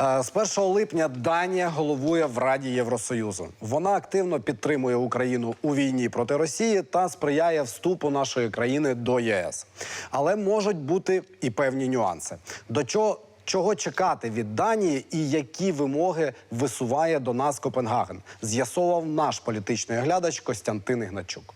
Е, З 1 липня Данія головує в Раді Євросоюзу. Вона активно підтримує Україну у війні проти Росії та сприяє вступу нашої країни до ЄС. Але можуть бути і певні нюанси. До чого чого чекати від Данії і які вимоги висуває до нас Копенгаген? З'ясовував наш політичний оглядач Костянтин Ігначук.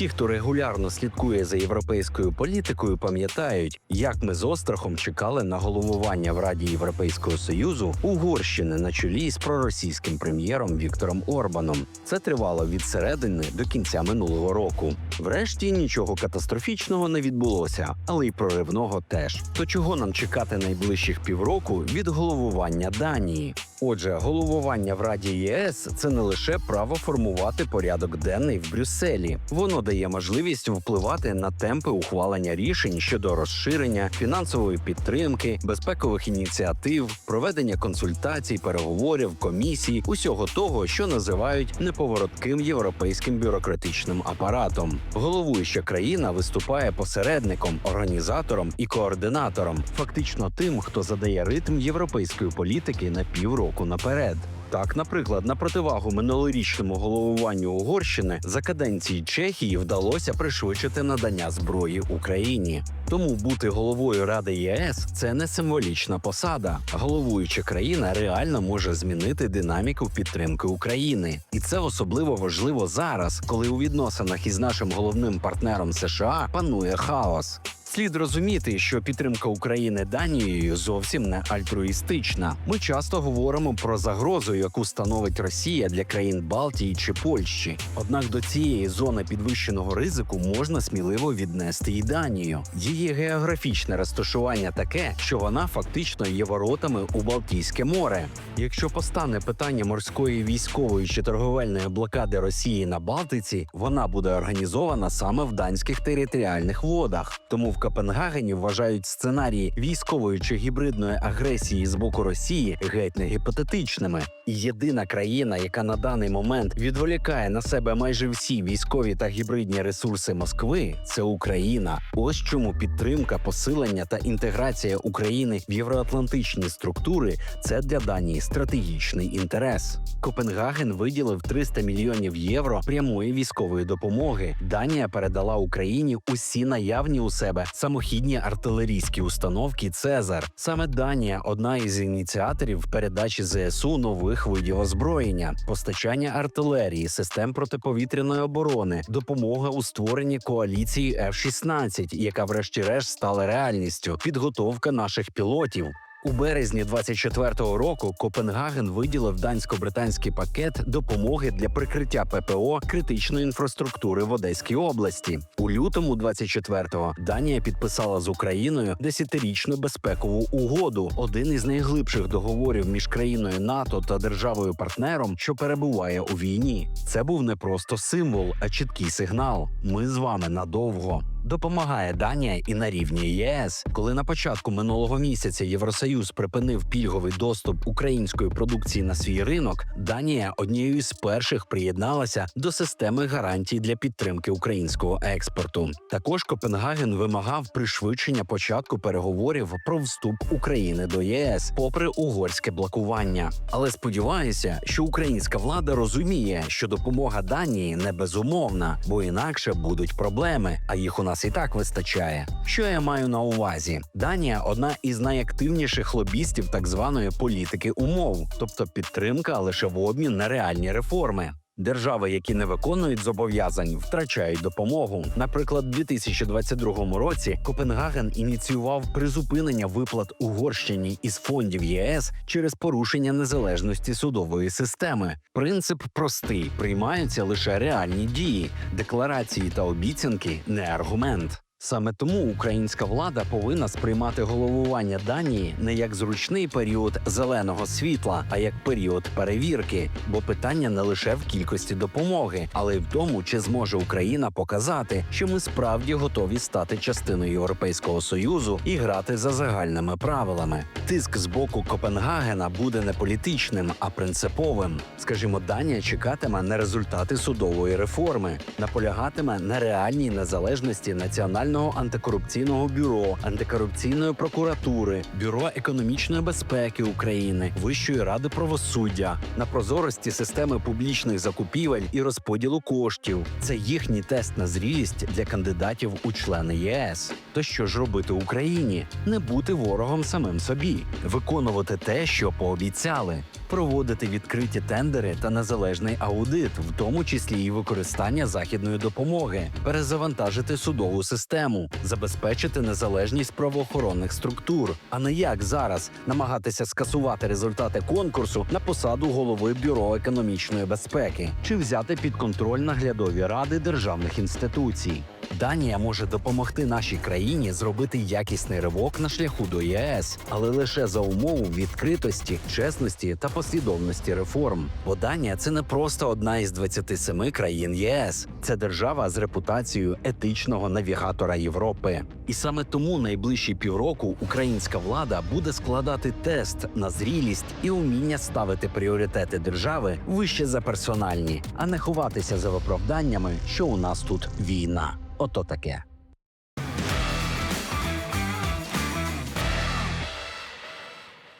Ті, хто регулярно слідкує за європейською політикою, пам'ятають, як ми з острахом чекали на головування в Раді Європейського союзу Угорщини на чолі з проросійським прем'єром Віктором Орбаном. Це тривало від середини до кінця минулого року. Врешті нічого катастрофічного не відбулося, але й проривного теж. То чого нам чекати найближчих півроку від головування Данії? Отже, головування в Раді ЄС це не лише право формувати порядок денний в Брюсселі. Воно дає можливість впливати на темпи ухвалення рішень щодо розширення, фінансової підтримки, безпекових ініціатив, проведення консультацій, переговорів, комісій, усього того, що називають неповоротким європейським бюрократичним апаратом. Головуюча країна виступає посередником, організатором і координатором, фактично тим, хто задає ритм європейської політики на півроку наперед. Так, наприклад, на противагу минулорічному головуванню Угорщини за каденції Чехії вдалося пришвидшити надання зброї Україні. Тому бути головою Ради ЄС це не символічна посада. Головуюча країна реально може змінити динаміку підтримки України, і це особливо важливо зараз, коли у відносинах із нашим головним партнером США панує хаос. Слід розуміти, що підтримка України Данією зовсім не альтруїстична. Ми часто говоримо про загрозу, яку становить Росія для країн Балтії чи Польщі. Однак до цієї зони підвищеного ризику можна сміливо віднести і Данію. Її географічне розташування таке, що вона фактично є воротами у Балтійське море. Якщо постане питання морської військової чи торговельної блокади Росії на Балтиці, вона буде організована саме в данських територіальних водах. Тому в Копенгагені вважають сценарії військової чи гібридної агресії з боку Росії геть не гіпотетичними. І єдина країна, яка на даний момент відволікає на себе майже всі військові та гібридні ресурси Москви, це Україна. Ось чому підтримка, посилення та інтеграція України в євроатлантичні структури це для Данії стратегічний інтерес. Копенгаген виділив 300 мільйонів євро прямої військової допомоги. Данія передала Україні усі наявні у себе самохідні артилерійські установки Цезар. Саме Данія одна із ініціаторів передачі ЗСУ нових видів озброєння, постачання артилерії, систем протиповітряної оборони, допомога у створенні коаліції F-16, яка врешті-решт стала реальністю, підготовка наших пілотів. У березні 24-го року Копенгаген виділив дансько-британський пакет допомоги для прикриття ППО критичної інфраструктури в Одеській області. У лютому 24-го Данія підписала з Україною десятирічну безпекову угоду, один із найглибших договорів між країною НАТО та державою партнером, що перебуває у війні. Це був не просто символ, а чіткий сигнал. Ми з вами надовго. Допомагає Данія і на рівні ЄС, коли на початку минулого місяця Євросоюз припинив пільговий доступ української продукції на свій ринок. Данія однією з перших приєдналася до системи гарантій для підтримки українського експорту. Також Копенгаген вимагав пришвидшення початку переговорів про вступ України до ЄС, попри угорське блокування. Але сподіваюся, що українська влада розуміє, що допомога Данії не безумовна, бо інакше будуть проблеми, а їх у нас і так вистачає. Що я маю на увазі? Данія одна із найактивніших лобістів так званої політики умов, тобто підтримка лише в обмін на реальні реформи. Держави, які не виконують зобов'язань, втрачають допомогу. Наприклад, у 2022 році Копенгаген ініціював призупинення виплат Угорщині із фондів ЄС через порушення незалежності судової системи. Принцип простий: приймаються лише реальні дії, декларації та обіцянки не аргумент. Саме тому українська влада повинна сприймати головування Данії не як зручний період зеленого світла, а як період перевірки. Бо питання не лише в кількості допомоги, але й в тому, чи зможе Україна показати, що ми справді готові стати частиною Європейського союзу і грати за загальними правилами. Тиск з боку Копенгагена буде не політичним, а принциповим. Скажімо, Данія чекатиме на результати судової реформи, наполягатиме на реальній незалежності національної Національного антикорупційного бюро, антикорупційної прокуратури, бюро економічної безпеки України, Вищої ради правосуддя, на прозорості системи публічних закупівель і розподілу коштів. Це їхній тест на зрілість для кандидатів у члени ЄС. То що ж робити Україні? Не бути ворогом самим собі, виконувати те, що пообіцяли, проводити відкриті тендери та незалежний аудит, в тому числі і використання західної допомоги, перезавантажити судову систему, забезпечити незалежність правоохоронних структур, а не як зараз намагатися скасувати результати конкурсу на посаду голови бюро економічної безпеки чи взяти під контроль наглядові ради державних інституцій. Данія може допомогти нашій країні зробити якісний ривок на шляху до ЄС, але лише за умову відкритості, чесності та послідовності реформ. Бо Данія це не просто одна із 27 країн ЄС, це держава з репутацією етичного навігатора Європи. І саме тому найближчі півроку українська влада буде складати тест на зрілість і уміння ставити пріоритети держави вище за персональні, а не ховатися за виправданнями, що у нас тут війна. Ото таке.